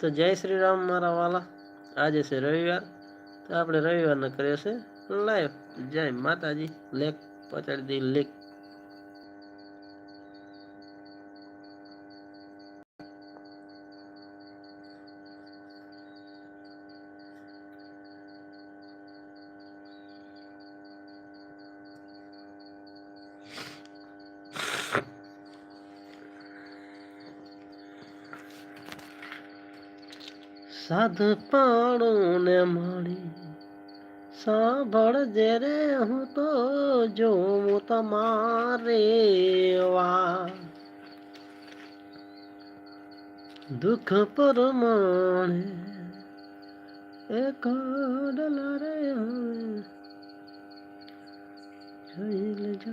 તો જય શ્રી રામ મારા વાલા. આજે છે રવિવાર, તો આપણે રવિવારના કરીએ છે લાઈવ જય માતાજી. લેખ પચાડી દઈ લેખ સાધ પાણું ને માણી સાંભળજે રે, હું તો જોઉં તમારે વા દુઃખ પરમાણે એક ડલા રે હવે જોઈ લેજો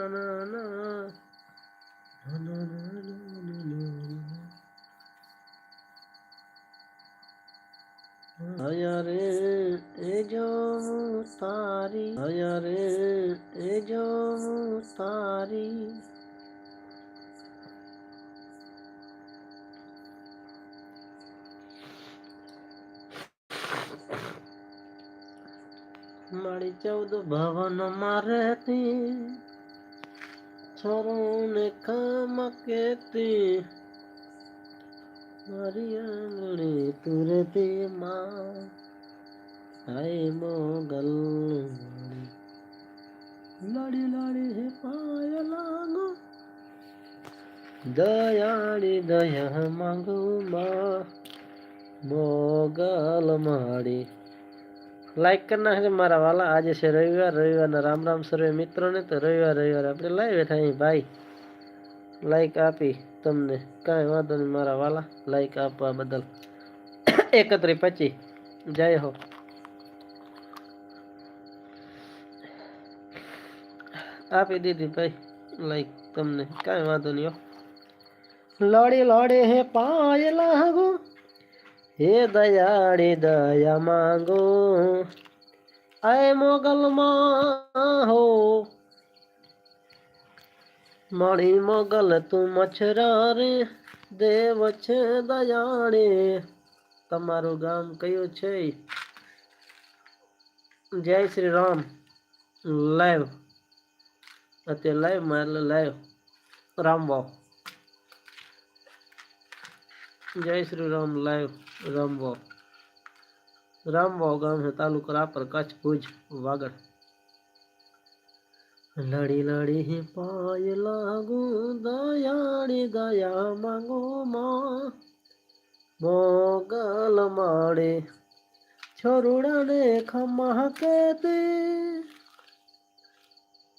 हयरे ए जो तारी हयरे ए जो तारी मड़ी चौद भवन मारती छोरों ने काम के ती அரியலே துரதே மா சாய மோகல் லாடி லாடி ஹே பாயலாங்கு தயாடி தயா மங்கு மா மோகல் மாடி लाइक करना है मारा वाला। आज से रविवार रविवार ना राम राम सर्वे मित्रों ने तो रविवार रविवार अपने लाइव था भाई લાઈક આપી તમને કાંઈ વાંધો નહીં મારા વાલા લાઈક આપવા બદલ એકત્રી પચી જય હો આપી દીધી ભાઈ લાઈક તમને કાંઈ વાંધો નહીં હો લોડી લોડી હે પાય લાગો હે દયાળી દયા માંગો આય મોગલમાં હો મારી મોગલ તું મચ્છરા રે દેવ છે દયાળે તમારું ગામ કયું છે? જય શ્રી રામ. લાઈવ. અત્યારે લાઈવમાં એટલે લાઈવ. રામવાવ જય શ્રી રામ, લાઈવ. રામવાવ રામવાવ ગામ છે, તાલુકો રાપર, કચ્છ ભુજ, વાગડ. લડી લડી હે પાય લાગુ દયાળી દયા માંગો માં. મોગલ માડે છોરુડાને ખમા કેતી.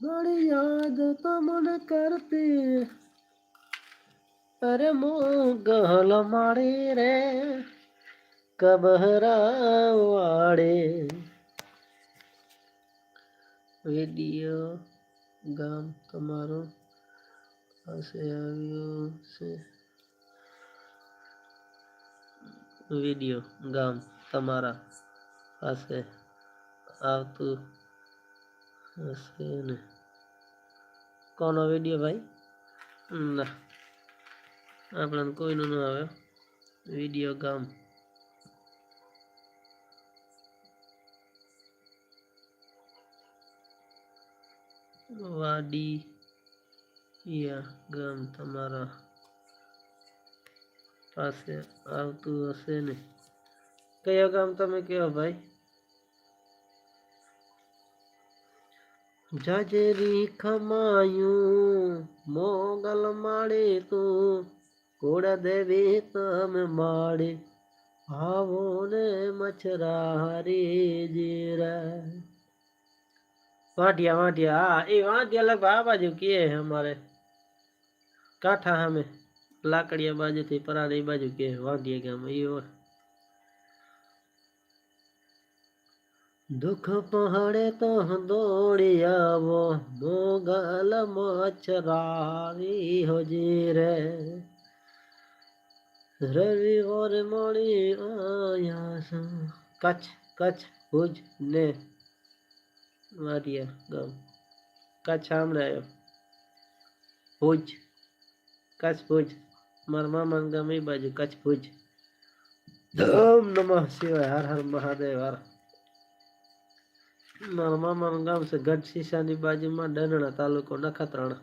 બડી યાદ તમને કરતી. અરે મોગલ માડી રે કબહરા વાડે વીડિયો ગામ તમારું પાસે આવ્યું છે? વીડિયો ગામ તમારા પાસે આવતું હશે ને? કોનો વીડિયો ભાઈ? ના. આપણને કોઈનું ન આવે. વીડિયો ગામ વાડી યા ગામ તમારા પાસે આવતું હશે ને કયો ગામ તમે કયો ભાઈ જાજેરી ખમાયું મોગલ માળે તું ઘોડા દેવી તમે માળે આવો ને મચ્છરારી જીરા वाटिया वाटिया हाँ ये वाटिया लग बाजू किए है हमारे। काठा हमें, लाकड़िया बाजू थी पराली बाजू किए वाटिया के हम, ये और। दुख पहाड़े तो दौड़िया, वो मोगल मचरारी हो जी रे। रवि और मोड़ी आया कच्छ कच्छ कुछ ने કચ્છ સાંભળે આવ્યો ભુજ કચ્છ ભુજ મારા મામાનું ગામ એ બાજુ કચ્છ ભુજ ધમ નમઃ શિવાય હર હર મહાદેવ હર મારા મામાનું ગામ છે ગઢ શીશાની બાજુમાં ડનણા તાલુકો નખત્રાણા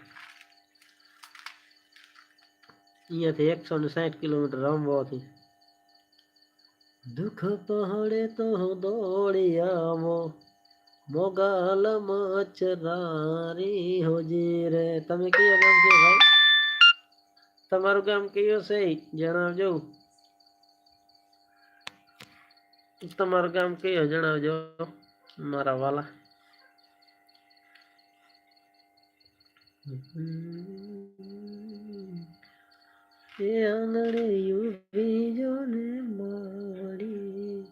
અહીંયાથી એકસો ને સાઠ કિલોમીટર રમવાથી દુઃખ પહાડે તો દોડી આવો મોગલ મચરારી હોજી રે તમે કયો ગામ છે ભાઈ? તમારું ગામ કયો છે? જણાવજો. તમારું ગામ કયો? જણાવજો. મારા વાલા. એ આંગણે યુવી જોને માડી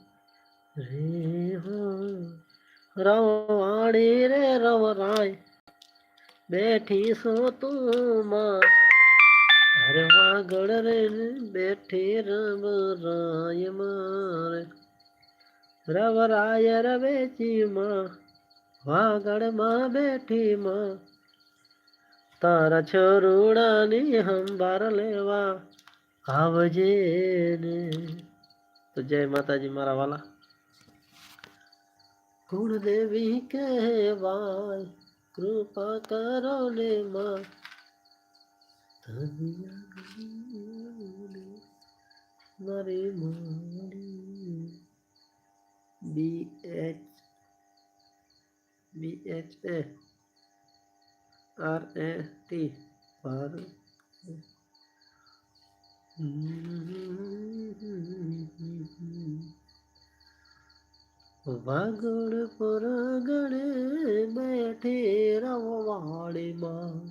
રે હો રવાડી રે રવરાય. બેઠી સો તું માં અરે વાગડ રે બેઠી રવરાય મારે. રવરાય રવેચી માં વાગડમાં બેઠી માં તારા છોરુડાની હંબાર લેવા આવજે ને. તો જય માતાજી, મારા વાલા. गुण देवी के वाय कृपा करो ले मरे मारी। B H B H A R A T Bharat Vagad પર ગળે બેઠી રવાડીમાં.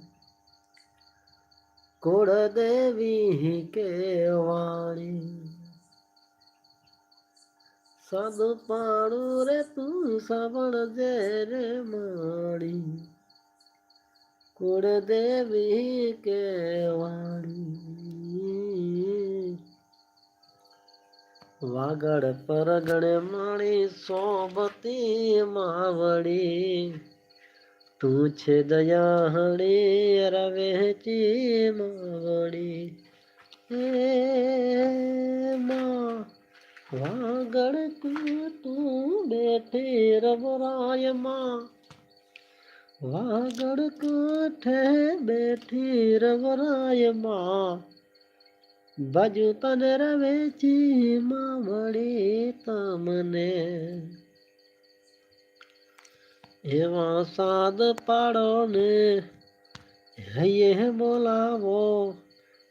કોળ દેવી કેવાણી. સદ પાડું રે તું સાંભળજે રે માડી કુળદેવી કેવાણી. વાગડ પરગણે માણી સોબતી માવડી. તું છે દયાહણી રવેચી માવડી. હે માં, વાગડ તું બેઠી રવરાયમાં. વાગડ કાંઠે બેઠી રવરાયમાં. બાજુ તને રવેચી માં વળી તમને. એવા સાદ પાડો ને હૈયે બોલાવો.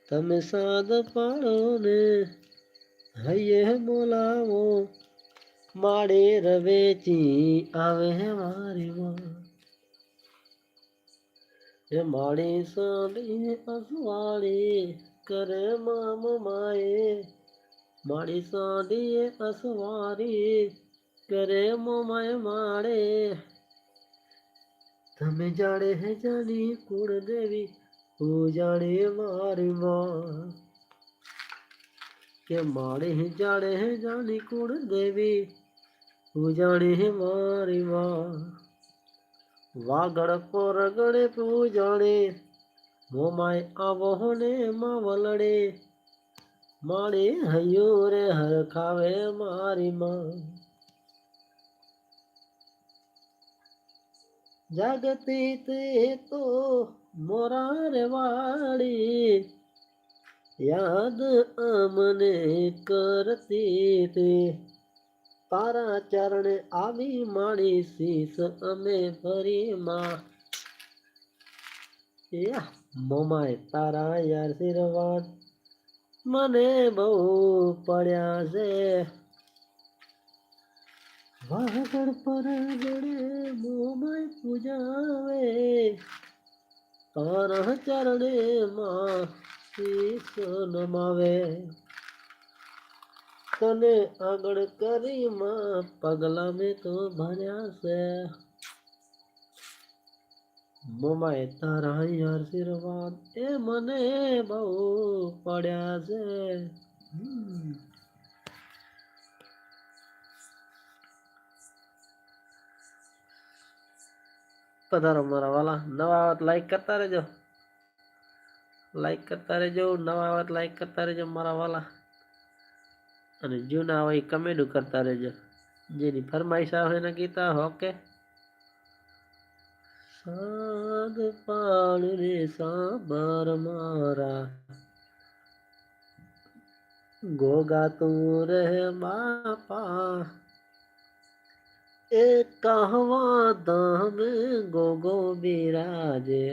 તમે સાદ પાડો ને હૈયે બોલાવો. માડે રવેચી આવે મારી એ માડી સાડી અસવાડી કરે મામ માએ માડી સાડી અસવારી કરે મોમાય માડે તમે જાડે હે જાની કુળ દેવી હું જાણે મારી માં કે માડે હે જાડે હે જાની કુળ દેવી હું જાણે હે મારી માં વાગડ પરગડે પૂજણે મોમાય આવો ને માવલડે માડે હૈયો રે હરખાવે મારી માં. જાગતી તે તો મોરા રે વાડી યાદ અમને કરતી તે. તારા ચરણે આવી માડી શીશ અમે ફરી માં. મોમાય તારા આશીર્વાદ મને બહુ પડ્યા છે. વાગડ પર ગળે મોમાય પૂજાવે તારા ચરણે માં નમાવે તને આગળ કરી માં પગલા મેં તો ભર્યા છે. મોમાએ તારા આશીર્વાદ એ મને બહુ પડ્યા છે. પધારો મારા વાલા. નવા આવત લાઈક કરતા રહેજો. લાઈક કરતા રહેજો. નવા આવત લાઈક કરતા રહેજો મારા વાલા. અને જૂના હોય કમેન્ટ કરતા રહેજો. જેની ફરમાઈશ આવે એના ગીતા હોકે સાદ પાડ રે સાબર મારા ગોગા તું રહે બાપા એ કહવા ધામ ગોગો બિરાજે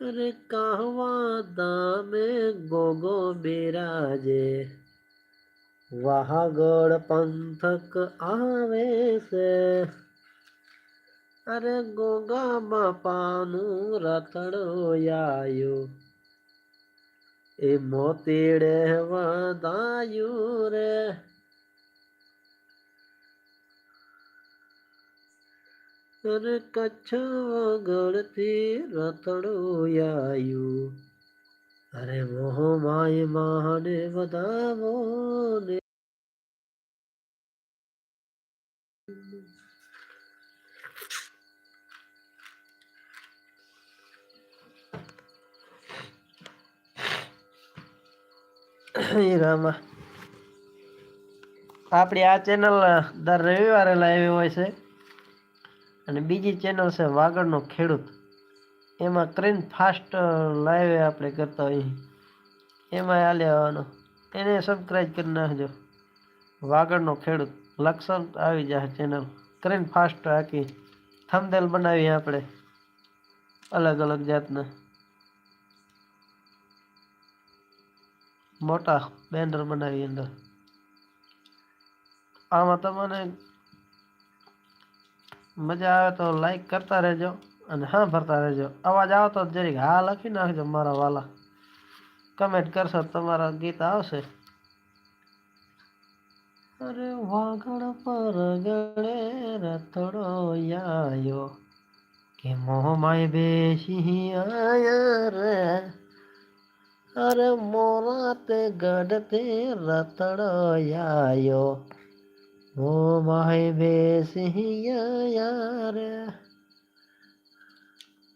અરે કહવા દામે ગોગો બિરાજે વહાગળ પંથક આવે છે અરે ગોગા પાનું રથડો આયો. એ મોતીડે વધાયું રે. અરે કચ્છ વગળથી રથડો આયું. અરે મોહ માય માને વધાવો ને. રામા આપણી આ ચેનલ દર રવિવારે લાઈવ હોય છે. અને બીજી ચેનલ છે વાગડનો ખેડૂત. એમાં ક્રીન ફાસ્ટ લાઈવ આપણે કરતા હોઈએ. એમાં આ આવવાનો એને સબસ્ક્રાઈબ કરી નાખજો. વાગડનો ખેડૂત. લક્ષણ આવી જાય ચેનલ ક્રીન ફાસ્ટ આખી. થમદેલ બનાવીએ આપણે. અલગ અલગ જાતના. મોટા બેનર બનાવી અંદર. આમાં તમને મજા આવે તો લાઈક કરતા રહેજો અને હા ભરતા રહેજો. અવાજ આવતો જરીક હા લખી નાખજો મારા વાલા. કમેન્ટ કરશો તમારા ગીત આવશે. અરે વાગડ પર ગળે રથડો આયો. કે મોહમાય બેસી આયા રે. अरे मोरात गढ़ते रतड़ो ओ माहे बेसिया यार।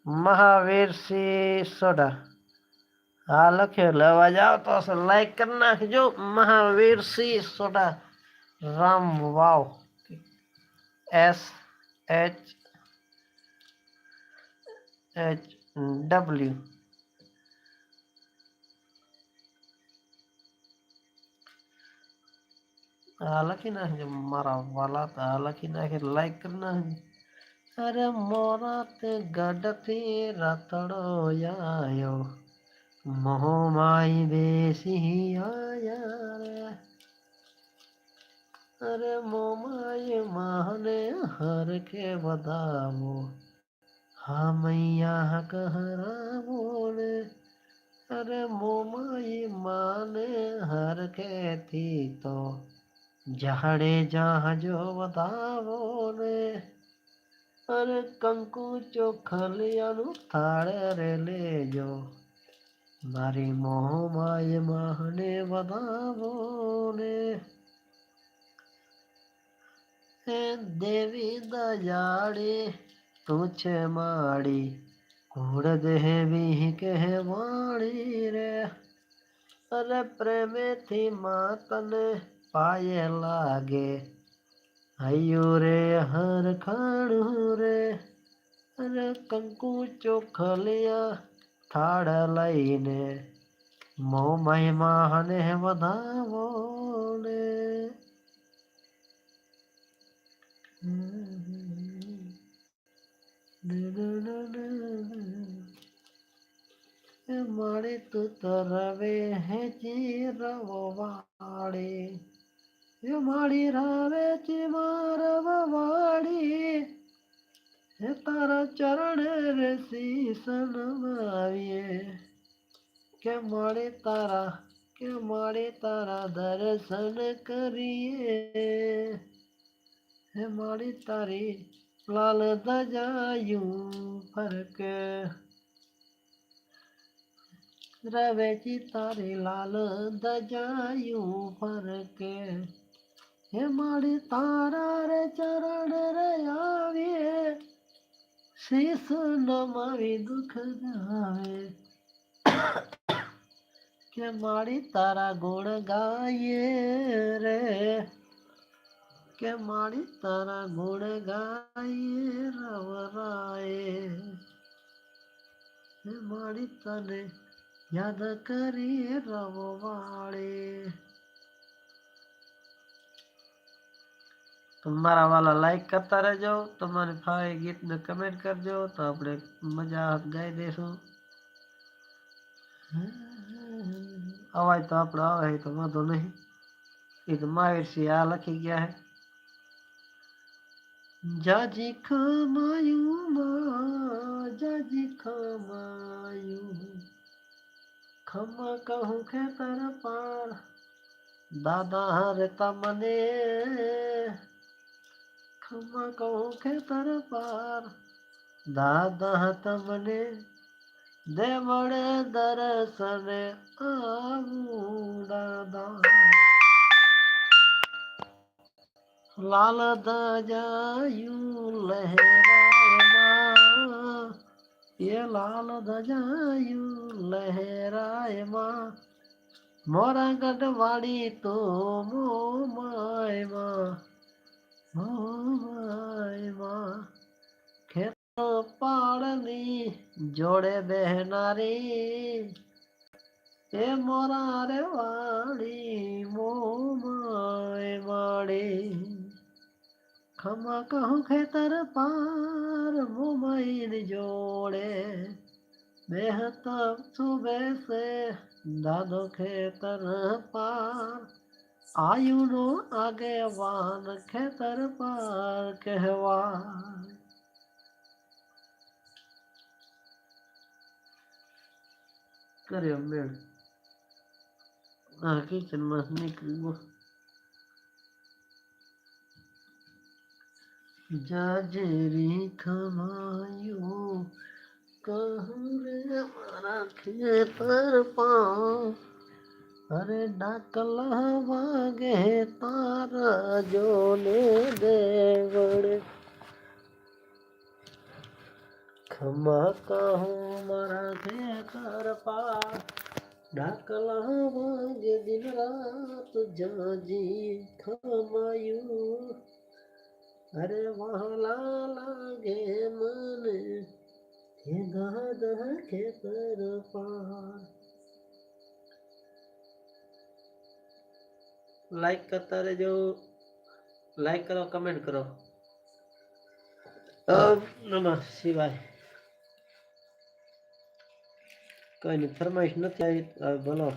Mahavir C soda. हा लखे लेवा जाओ तो लाइक करना जो Mahavir C soda. Ram Vav. S H H W हालाँकि ना मारा वाला हालाँकि ना लाइक करना अरे मोरात माई बेसी आया अरे मोमाई माने हर के बतावो हाँ मैया कहरा बोले अरे मोमाई माने हर के थी तो ઝાડે જહાજો વધાવો રે. અરે કંકુ ચોખલિયાનું થાળે રે લેજો. મારી મોહમાય માહને વધાવો ને હે દેવી દયાળી, તું છે માડી કુળ દેવી કહેવાણી રે. અરે પ્રેમેથી માતને પાયે લાગે હૈયું રે હર ખાણું રે અરે કંકુ ચોખલિયા થાળ લઈને મો મહિમાને વધાવો ને એ મારે તું તરવે હે ચીરવો વાળે ये माड़ी रावे ची मारव वाड़ी हे तारा चरण रे सीसन मारिए के माड़े तारा के माड़े तारा दर्शन करिए हे माड़ी तारी लाल द जायू फरक रवे ची तारी लाल द जायू फरक હે મારી તારા રે ચરણ રે આવીએ શીશ નમાવી દુઃખ ગાવે કે મારી તારા ગુણ ગાઈએ રે કે મારી તારા ગુણ ગાઈએ રવરાએ હે મારી તને યાદ કરી રવવાળે તમારા વાલા લાઈક કરતા રહેજો તમારે ફાવે ગીતને કમેન્ટ કરજો તો આપણે મજા હાથ ગાઈ દઈશું અવાજ તો આપણો આવે તો વાંધો નહીં એ તો મહાવીરસિંહ આ લખી ગયા હે જાજી ખમાયું માં જાજી ખમાયું ખમા કહું ખેતર પાર દાદા क्षमा के दरबार। पार दादा तमने देवड़े दर्शने आऊ, दादा। लाल दजायू लहराए ये लाल दजायू लहराए माँ मोरा गढ़वाड़ी तो मो माए माँ ખેત પાડની જોડે બહેનારી એ મોરા રે વાળી મોમાય વાળી ખમા કહું ખેતર પાર મોમાઈની જોડે બેહતા સુબે સે દાદો ખેતર પાર आयुनो आगवान खेतर पार कहवा करे मेड़। आगे जन्माष्टमी करीबो जाजेरी खमायो। कहूँ रे हमारा खेतर पार? अरे डाकलवा गे तारा जोने देवड़े खमा कहूँ, मरा थे कर पा डाकलवा गे दिन रात जाजी खमायू अरे वहला लागे मन हे गा दह के पर पार। લાઈક કરતા રહેજો. લાઈક કરો કમેન્ટ કરો. નમઃ શિવાય. કઈ નહીં ફરમાઈશ નથી આવી. બોલો.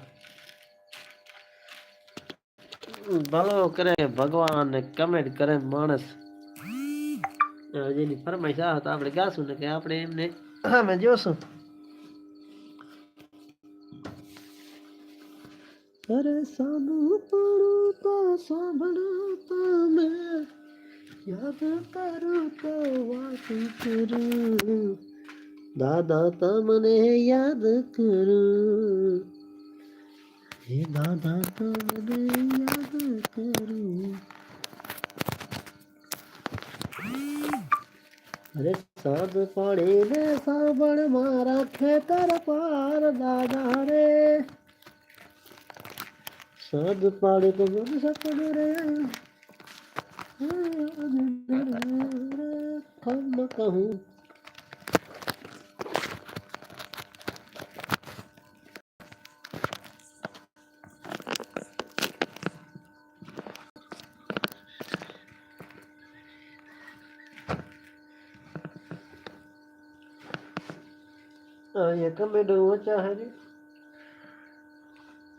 ભલો કરે ભગવાન કમેન્ટ કરે માણસ. જેની ફરમાઈશ આવે તો આપણે ગાશું ને કે આપણે એમને અમે જોશું. અરે સાનું પડું તો સાંભળો તમે યાદ કરું તો વાત કરું દાદા તમને યાદ કરું હે દાદા તમને યાદ કરું અરે સાદ પડે ને સાંભળ મારા ખેતર પાર દાદા રે ಶರದ್ ಮಾಡಿದ ಕಮ್ಮ ಕಹೂ ये तो मैं डूबो चाह रही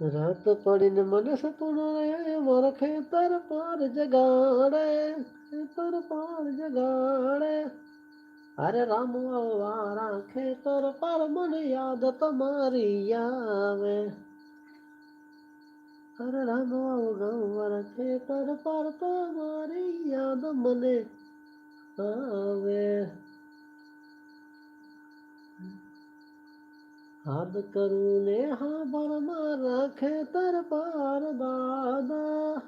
રાત પડીને મને સપનો રે મારો ખેતર પાર જગાડે, ખેતર પાર જગાડે. અરે રામ વારા ખેતર પાર મને યાદ તમારી આવે. અરે રામ વારા ખેતર પાર તમારી યાદ મને આવે. हाथ करू ने हाँ बरमा रखे तरबार दादा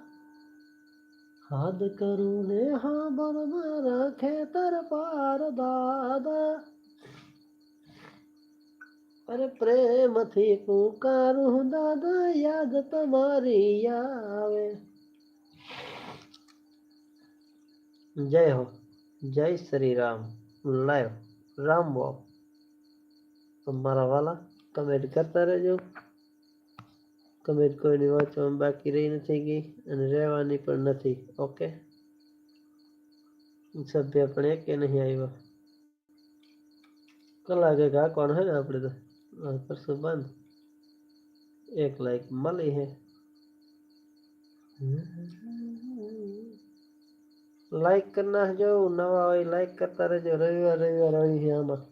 हाथ करू ने हाँ बरमा रखे तरबार दादा अरे प्रेम थी पुकारू दादा, याद तुम्हारी आवे। जय हो, जय श्री राम। लाइव राम बाप। तुम्हारा वाला કમેન્ટ કરતા રહેજો. કમેન્ટ કોઈની વાંચવામાં બાકી રહી નથી ગઈ અને રહેવાની પણ નથી, ઓકે? સભ્ય પણ એક નહીં આવ્યા. કલાકે કાકવાનું હે ને આપણે તો? પરસું બંધ. એક લાઈક મળી હે. લાઈક કરી નાખજો, નવા હોય લાઈક કરતા રહેજો. રવિવાર રવિવાર આવી છે આમાં.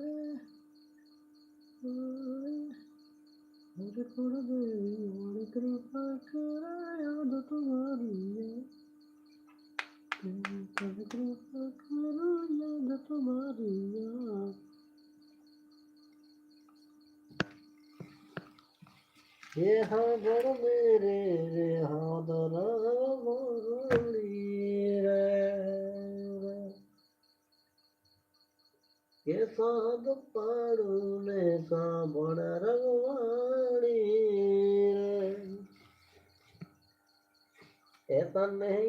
હાદર મેરે રે હાદર કે સાદ પાડું ને સાંભળ રગવાણી રે. એ તને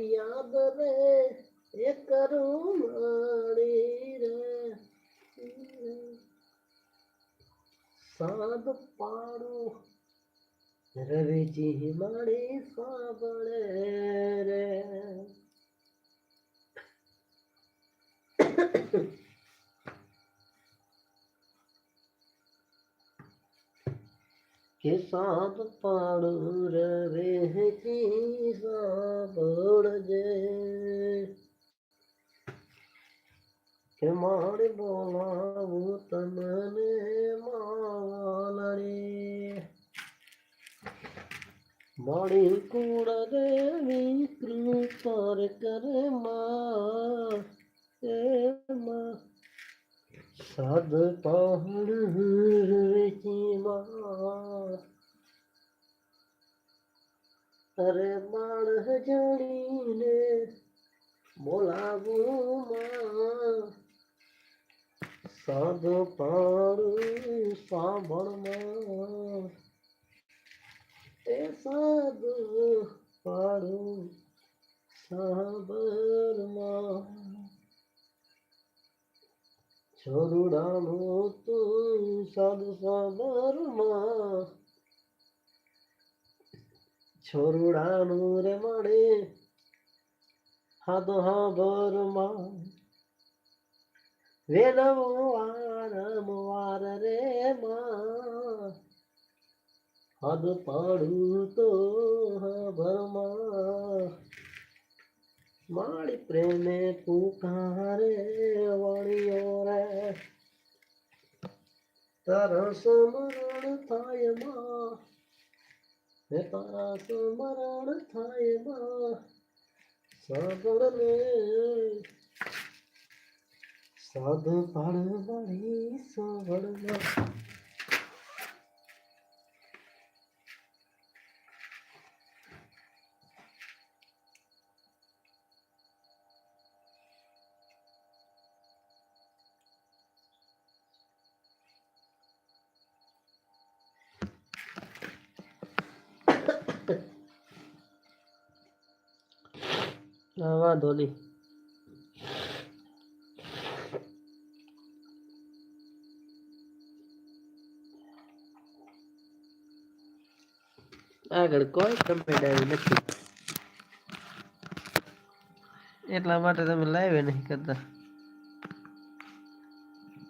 रवि जी माड़ी साबण रे। के साथ पाड़ू रवे जी साबड़ जे। के माड़ बोलाऊ तमने मावा लड़ी મારી કુળ દેવી કૃપર કરે માં. સાદ વેચી માં. અરે બાળ જાણીને બોલાવું માં. સાદ પાડું સાંભળમાં એ સાધુ પાડું સાબરમાં છોરુડાનું તું સાધુ સાબરમાં છોરુડાનું રે મળે હાદો હાબરમાં વેલવો વારમ વાર રે માં. હદ પાડું તો ભરમાં મારી પ્રેમે પુકારે વળિયો રે? તારા સમરણ થાયમાં, હે તારા સમરણ થાયમાં સાગર ને. સાધુ પાડ વળી સાવળમાં હા વાંધો નહીં. આગળ કોઈ કમેન્ટ આવી નથી. એટલા માટે તમે લાઈવ નહીં કરતા.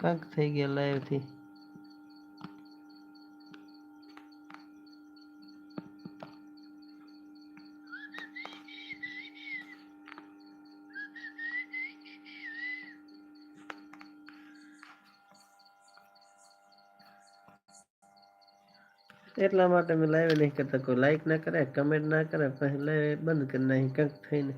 કાંક થઈ ગયા લાઈવ એટલા માટે મેં લાઈવ નહીં કરતા કોઈ લાઈક ના કરે કમેન્ટ ના કરે પછી લાઈવ બંધ કરી નાખી કંઈક થઈને